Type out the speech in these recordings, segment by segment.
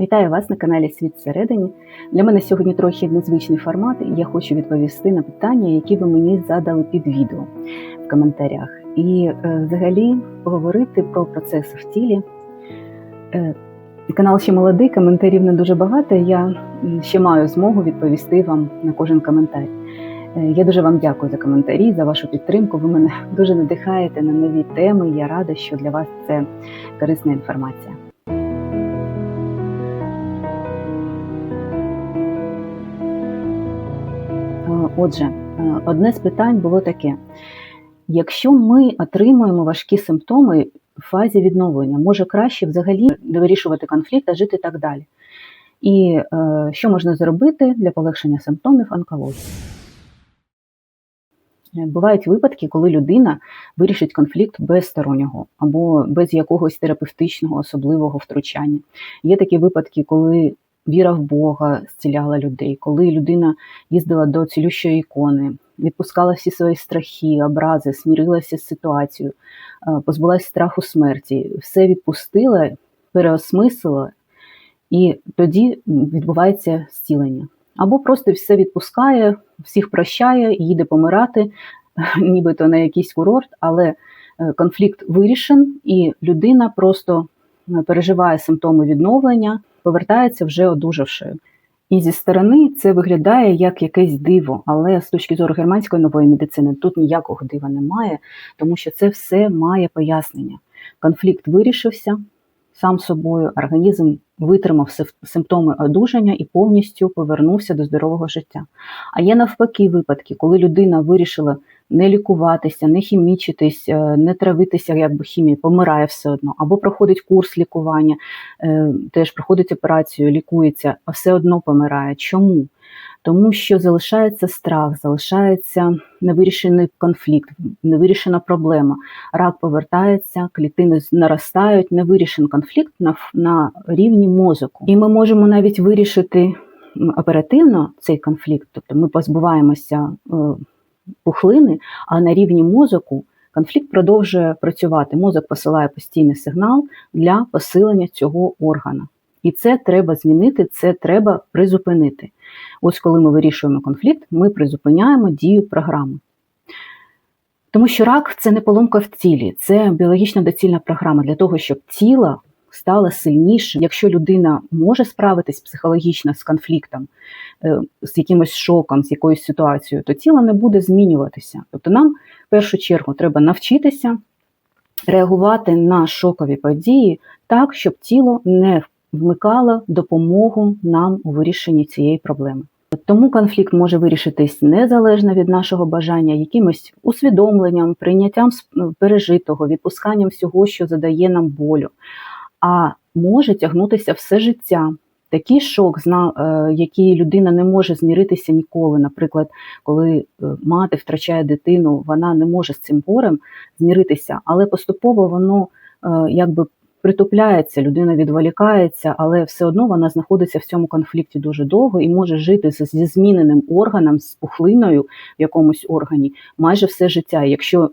Вітаю вас на каналі Світ всередині. Для мене сьогодні трохи незвичний формат, і я хочу відповісти на питання, які ви мені задали під відео в коментарях. І е, взагалі поговорити про процес в тілі. Е, канал ще молодий, коментарів не дуже багато. Я ще маю змогу відповісти вам на кожен коментар. Е, Я дуже вам дякую за коментарі, за вашу підтримку. Ви мене дуже надихаєте на нові теми. Я рада, що для вас це корисна інформація. Отже, е, одне з питань було таке: якщо ми отримуємо важкі симптоми в фазі відновлення, може краще взагалі не вирішувати конфлікт, а жити так далі. І е, що можна зробити для полегшення симптомів онкології? Е, Бувають випадки, коли людина вирішить конфлікт без стороннього або без якогось терапевтичного особливого втручання. Є такі випадки, коли віра в Бога зціляла людей, коли людина їздила до цілющої ікони, відпускала всі свої страхи, образи, смірилася з ситуацією, е, позбулася страху смерті, все відпустила, переосмислила, і тоді відбувається зцілення. Або просто все відпускає, всіх прощає, їде помирати, нібито на якийсь курорт, але е, конфлікт вирішен, і людина просто е, переживає симптоми відновлення, повертається вже одужавши. І зі сторони це виглядає як якесь диво, але з точки зору германської нової медицини тут ніякого дива немає, тому що це все має пояснення. Конфлікт вирішився сам собою, організм витримав симптоми одужання і повністю повернувся до здорового життя. А є навпаки випадки, коли людина вирішила не лікуватися, не хімічитись, е, не травитися якби хімією, помирає все одно, або проходить курс лікування, е, теж проходить операцію, лікується, а все одно помирає. Чому? Тому що залишається страх, залишається невирішений конфлікт, невирішена проблема. Рак повертається, клітини наростають, невирішений конфлікт на, на рівні мозоку. І ми можемо навіть вирішити оперативно цей конфлікт, тобто ми позбуваємося е, пухлини, а на рівні мозоку конфлікт продовжує працювати. Мозок посилає постійний сигнал для посилення цього органа. І це треба змінити, це треба призупинити. Ось коли ми вирішуємо конфлікт, ми призупиняємо дію програми. Тому що рак це не поломка в тілі, це біологічно доцільна програма для того, щоб тіло стало сильнішим. Якщо людина може справитись психологічно з конфліктом, е, з якимось шоком, з якоюсь ситуацією, то тіло не буде змінюватися. Тобто нам в першу чергу треба навчитися реагувати на шокові події так, щоб тіло не вмикало допомогу нам у вирішенні цієї проблеми. Тому конфлікт може вирішитись незалежно від нашого бажання, якимось усвідомленням, прийняттям пережитого, відпусканням всього, що задає нам болю, а може тягнутися все життя. Такий шок, е, який людина не може зміритися ніколи. Наприклад, коли е, мати втрачає дитину, вона не може з цим горем зміритися, але поступово воно е, якби притупляється, людина відволікається, але все одно вона знаходиться в цьому конфлікті дуже довго і може жити зі зміненим органом, з пухлиною в якомусь органі майже все життя. Якщо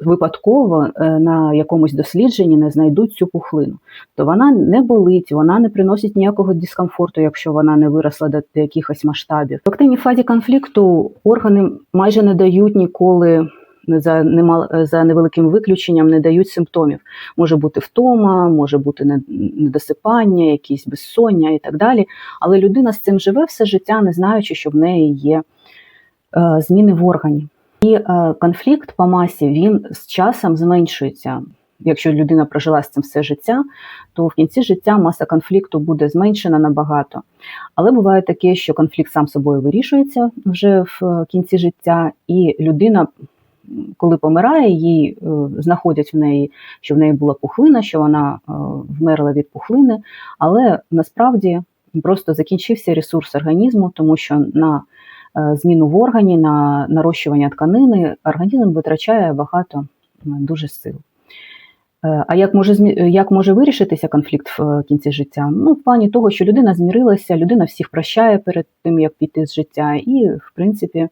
випадково е, на якомусь дослідженні не знайдуть цю пухлину, то вона не болить, вона не приносить ніякого дискомфорту, якщо вона не виросла до, якихось масштабів. В активній фазі конфлікту органи майже не дають ніколи. За немал за невеликим виключенням не дають симптомів. Може бути втома, може бути недосипання, якісь безсоння і так далі. Але людина з цим живе все життя, не знаючи, що в неї є е, зміни в органі. І е, конфлікт по масі він з часом зменшується. Якщо людина прожила з цим все життя, то в кінці життя маса конфлікту буде зменшена набагато. Але буває таке, що конфлікт сам собою вирішується вже в е, кінці життя, і людина, коли помирає, їй е, знаходять в неї, що в неї була пухлина, що вона вмерла від пухлини, але насправді просто закінчився ресурс організму, тому що на зміну в органі, на нарощування тканини, організм витрачає багато е, дуже сил. Е, А як може як може вирішитися конфлікт в е, кінці життя? Ну, в плані того, що людина змірилася, людина всіх прощає перед тим, як піти з життя, і в принципі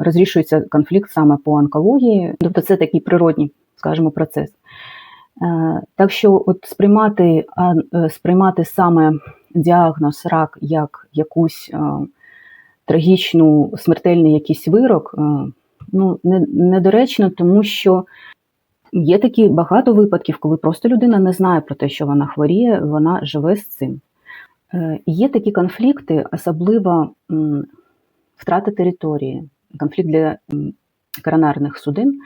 розрішується конфлікт саме по онкології. Тобто це такий природній, скажімо, процес. Е, Так що, от сприймати, е, сприймати саме діагноз рак як якусь е, трагічну смертельний якийсь вирок, е, ну не, недоречно, тому що є такі багато випадків, коли просто людина не знає про те, що вона хворіє, вона живе з цим. Е, Є такі конфлікти, особливо втрата території, конфлікт для коронарних судин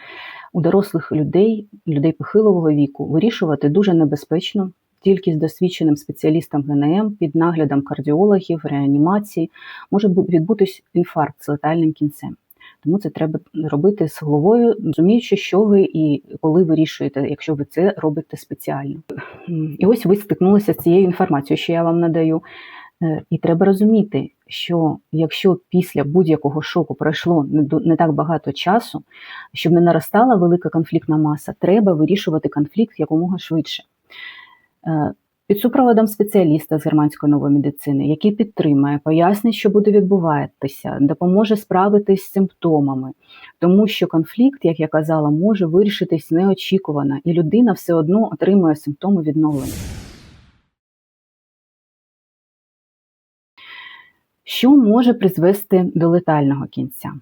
у дорослих людей, людей похилого віку, вирішувати дуже небезпечно. Тільки з досвідченим спеціалістом ГНМ під наглядом кардіологів, реанімації може відбутись інфаркт з летальним кінцем. Тому це треба робити з головою, розуміючи, що ви і коли вирішуєте, якщо ви це робите спеціально. І ось ви стикнулися з цією інформацією, що я вам надаю. Е, І треба розуміти, що якщо після будь-якого шоку пройшло не так багато часу, щоб не наростала велика конфліктна маса, треба вирішувати конфлікт якомога швидше. Е, Під супроводом спеціаліста з германської нової медицини, який підтримає, пояснить, що буде відбуватися, допоможе справитись з симптомами, тому що конфлікт, як я казала, може вирішитись неочікувано, і людина все одно отримує симптоми відновлення. Що може призвести до летального кінця?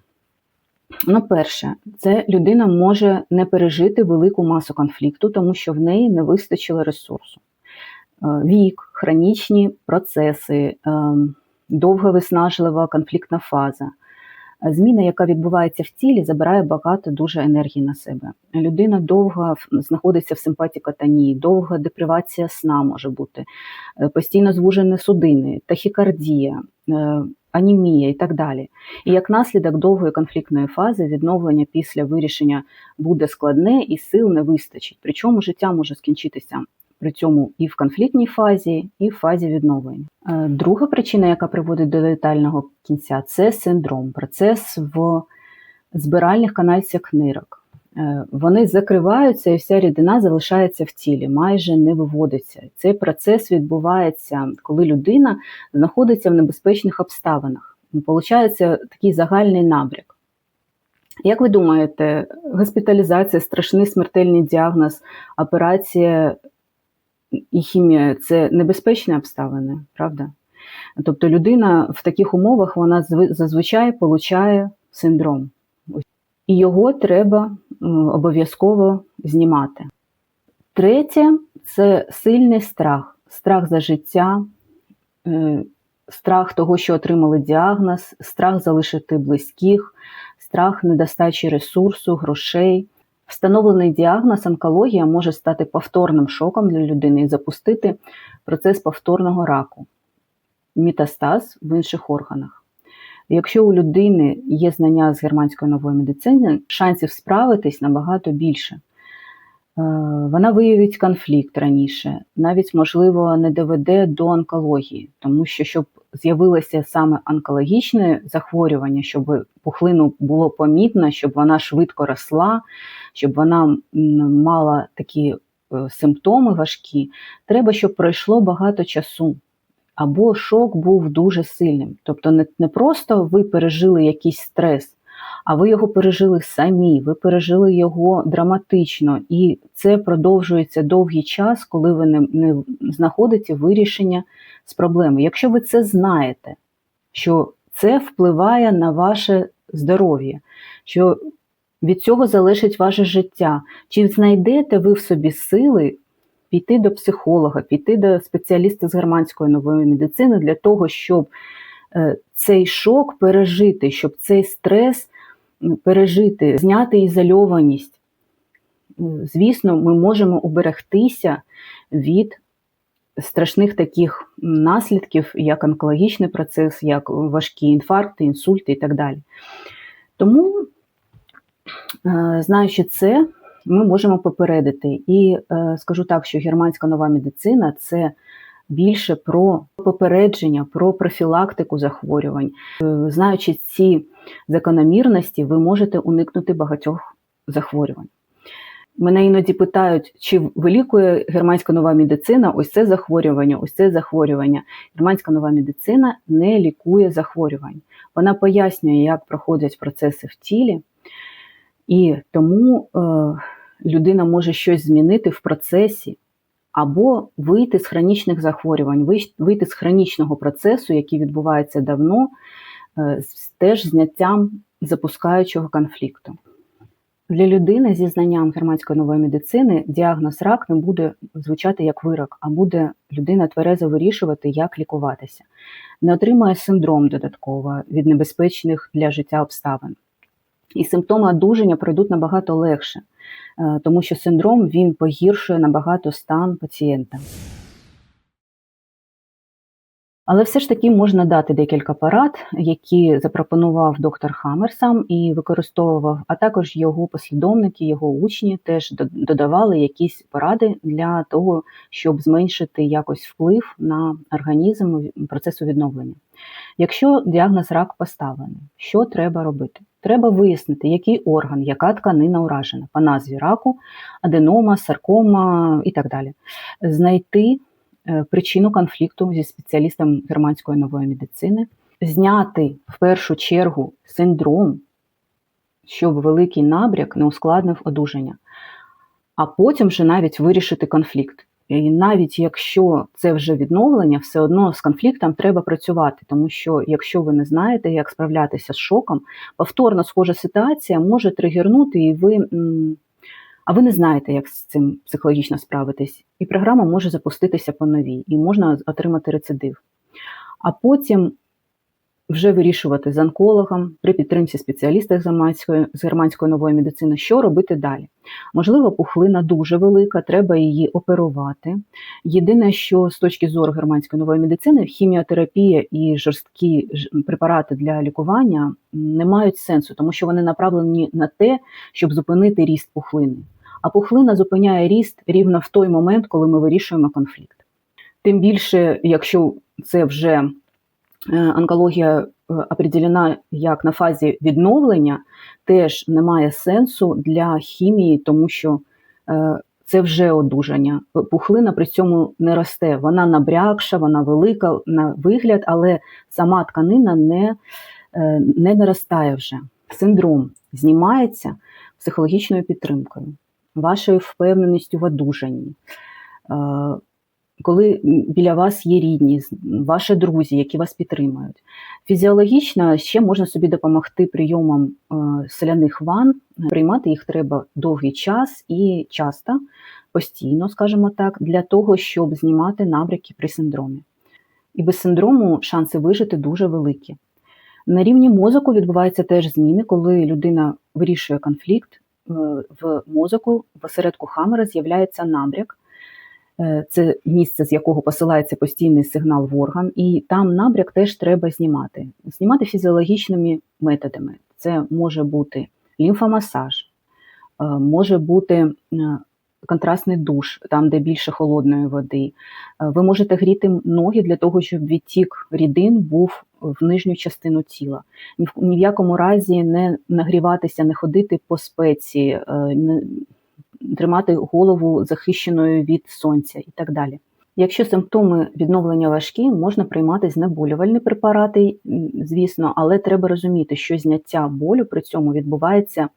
Ну, перше, це людина може не пережити велику масу конфлікту, тому що в неї не вистачило ресурсу. Е, Вік, хронічні процеси, е, довга виснажлива конфліктна фаза. Зміна, яка відбувається в тілі, забирає багато дуже енергії на себе. Людина довго знаходиться в симпатікотонії, довга депривація сна може бути, е, постійно звужені судини, тахікардія, анемія і так далі. І як наслідок довгої конфліктної фази відновлення після вирішення буде складне і сил не вистачить. Причому життя може скінчитися при цьому і в конфліктній фазі, і в фазі відновлення. Е, Друга причина, яка приводить до летального кінця, це синдром, процес в збиральних канальцях нирок. Е, Вони закриваються, і вся рідина залишається в тілі, майже не виводиться. Цей процес відбувається, коли людина знаходиться в небезпечних обставинах. Получається такий загальний набряк. Як ви думаєте, госпіталізація, страшний смертельний діагноз, операція і хімія це небезпечні обставини, правда? Тобто людина в таких умовах вона зазвичай получає синдром. І його треба обов'язково знімати. Третє це сильний страх, страх за життя, е, страх того, що отримали діагноз, страх залишити близьких, страх недостачі ресурсу, грошей. Встановлений діагноз онкологія може стати повторним шоком для людини і запустити процес повторного раку, метастаз в інших органах. Якщо у людини є знання з германської нової медицини, шансів справитись набагато більше. Е, Вона виявить конфлікт раніше, навіть, можливо, не доведе до онкології, тому що щоб з'явилося саме онкологічне захворювання, щоб пухлину було помітно, щоб вона швидко росла, щоб вона мала такі е, симптоми важкі, треба, щоб пройшло багато часу. Або шок був дуже сильним. Тобто не, не просто ви пережили якийсь стрес, а ви його пережили самі, ви пережили його драматично, і це продовжується довгий час, коли ви не, не знаходите вирішення з проблеми. Якщо ви це знаєте, що це впливає на ваше здоров'я, що від цього залежить ваше життя, чи знайдете ви в собі сили піти до психолога, піти до спеціаліста з германської нової медицини для того, щоб е, цей шок пережити, щоб цей стрес пережити, зняти ізольованість. Звісно, ми можемо уберегтися від страшних таких наслідків, як онкологічний процес, як важкі інфаркти, інсульти і так далі. Тому, е, знаючи це, ми можемо попередити. І е, скажу так, що германська нова медицина це більше про попередження, про профілактику захворювань. Е, Знаючи ці закономірності, ви можете уникнути багатьох захворювань. Мене іноді питають, чи вилікує германська нова медицина ось це захворювання, ось це захворювання. Германська нова медицина не лікує захворювань. Вона пояснює, як проходять процеси в тілі, і тому е, людина може щось змінити в процесі, або вийти з хронічних захворювань, вийти з хронічного процесу, який відбувається давно, е, теж зняттям запускаючого конфлікту. Для людини зі знанням германської нової медицини діагноз рак не буде звучати як вирок, а буде людина тверезо вирішувати, як лікуватися. Не отримає синдром додатково від небезпечних для життя обставин. І симптоми одужання пройдуть набагато легше, е, тому що синдром він погіршує набагато стан пацієнта. Але все ж таки можна дати декілька порад, які запропонував доктор Хаммер сам і використовував, а також його послідовники, його учні теж додавали якісь поради для того, щоб зменшити якось вплив на організм процесу відновлення. Якщо діагноз рак поставлений, що треба робити? Треба вияснити, який орган, яка тканина уражена по назві раку, аденома, саркома і так далі. Знайти е, причину конфлікту зі спеціалістом германської нової медицини, зняти в першу чергу синдром, щоб великий набряк не ускладнив одужання, а потім вже навіть вирішити конфлікт. І навіть якщо це вже відновлення, все одно з конфліктом треба працювати, тому що якщо ви не знаєте, як справлятися з шоком, повторно схожа ситуація може тригернути, і ви, а ви не знаєте, як з цим психологічно справитись. І програма може запуститися по новій, і можна отримати рецидив. А потім вже вирішувати з онкологом при підтримці спеціаліста з германської, з германської нової медицини, що робити далі. Можливо, пухлина дуже велика, треба її оперувати. Єдине, що з точки зору германської нової медицини, хіміотерапія і жорсткі препарати для лікування не мають сенсу, тому що вони направлені на те, щоб зупинити ріст пухлини. А пухлина зупиняє ріст рівно в той момент, коли ми вирішуємо конфлікт. Тим більше, якщо це вже онкологія е, определена як на фазі відновлення, теж немає сенсу для хімії, тому що е, це вже одужання. Пухлина при цьому не росте. Вона набрякша, вона велика на вигляд, але сама тканина не, е, не наростає вже. Синдром знімається психологічною підтримкою, вашою впевненістю в одужанні. Коли біля вас є рідні, ваші друзі, які вас підтримують. Фізіологічно ще можна собі допомогти прийомом е, соляних ванн. Приймати їх треба довгий час і часто, постійно, скажімо так, для того, щоб знімати набряки при синдромі. І без синдрому шанси вижити дуже великі. На рівні мозоку відбуваються теж зміни, коли людина вирішує конфлікт. е, В мозоку в осередку Хаммера з'являється набряк. Е, Це місце, з якого посилається постійний сигнал в орган, і там набряк теж треба знімати. Знімати фізіологічними методами. Це може бути лімфомасаж, е, може бути е, контрастний душ, там, де більше холодної води. Ви можете гріти ноги для того, щоб відтік рідин був в нижню частину тіла. Ні в, якому разі не нагріватися, не ходити по спеці, тримати голову захищеною від сонця і так далі. Якщо симптоми відновлення важкі, можна приймати знеболювальні препарати, звісно, але треба розуміти, що зняття болю при цьому відбувається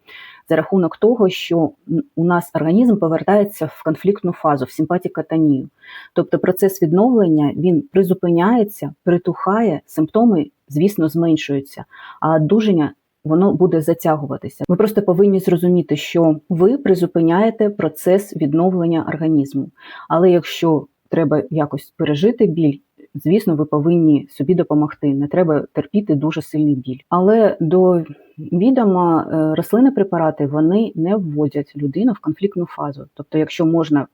за рахунок того, що у нас організм повертається в конфліктну фазу, в симпатікатонію. Тобто процес відновлення він призупиняється, притухає, симптоми, звісно, зменшуються, а одужання воно буде затягуватися. Ви просто повинні зрозуміти, що ви призупиняєте процес відновлення організму. Але якщо треба якось пережити біль, звісно, ви повинні собі допомогти. Не треба терпіти дуже сильний біль. Але до відома е, рослинні препарати вони не вводять людину в конфліктну фазу. Тобто, якщо можна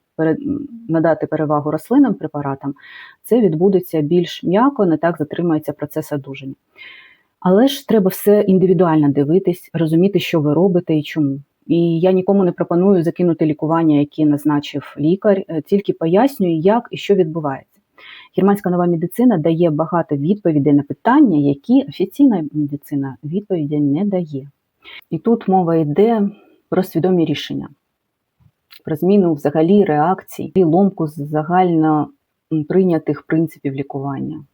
надати перевагу рослинним препаратам, це відбудеться більш м'яко, не так затримається процес одужання. Але ж треба все індивідуально дивитись, розуміти, що ви робите і чому. І я нікому не пропоную закинути лікування, яке назначив лікар, е, тільки пояснюю, як і що відбувається. Германська нова медицина дає багато відповідей на питання, які офіційна медицина відповіді не дає. І тут мова йде про свідомі рішення, про зміну взагалі реакцій і ломку з загально прийнятих принципів лікування.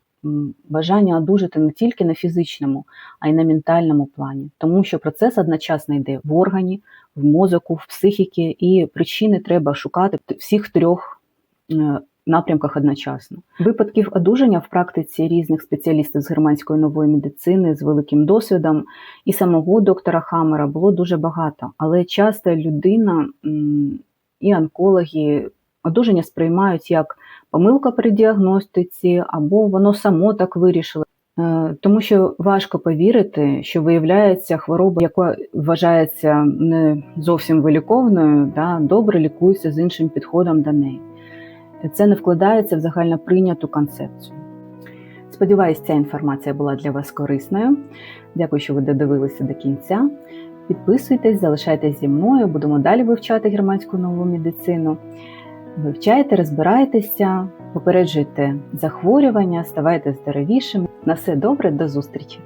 Бажання одужати не тільки на фізичному, а й на ментальному плані, тому що процес одночасно йде в органі, в мозоку, в психіки, і причини треба шукати всіх трьох е, напрямках одночасно. Випадків одужання в практиці різних спеціалістів з германської нової медицини з великим досвідом і самого доктора Хаммера було дуже багато, але часто людина і онкологи одужання сприймають як помилка при діагностиці, або воно само так вирішило. Е, Тому що важко повірити, що виявляється хвороба, яка вважається не зовсім виліковною, да, добре лікується з іншим підходом до неї. Це не вкладається в загально прийняту концепцію. Сподіваюсь, ця інформація була для вас корисною. Дякую, що ви додивилися до кінця. Підписуйтесь, залишайтесь зі мною, будемо далі вивчати германську нову медицину. Вивчайте, розбирайтеся, попереджуйте захворювання, ставайте здоровішими. На все добре, до зустрічі!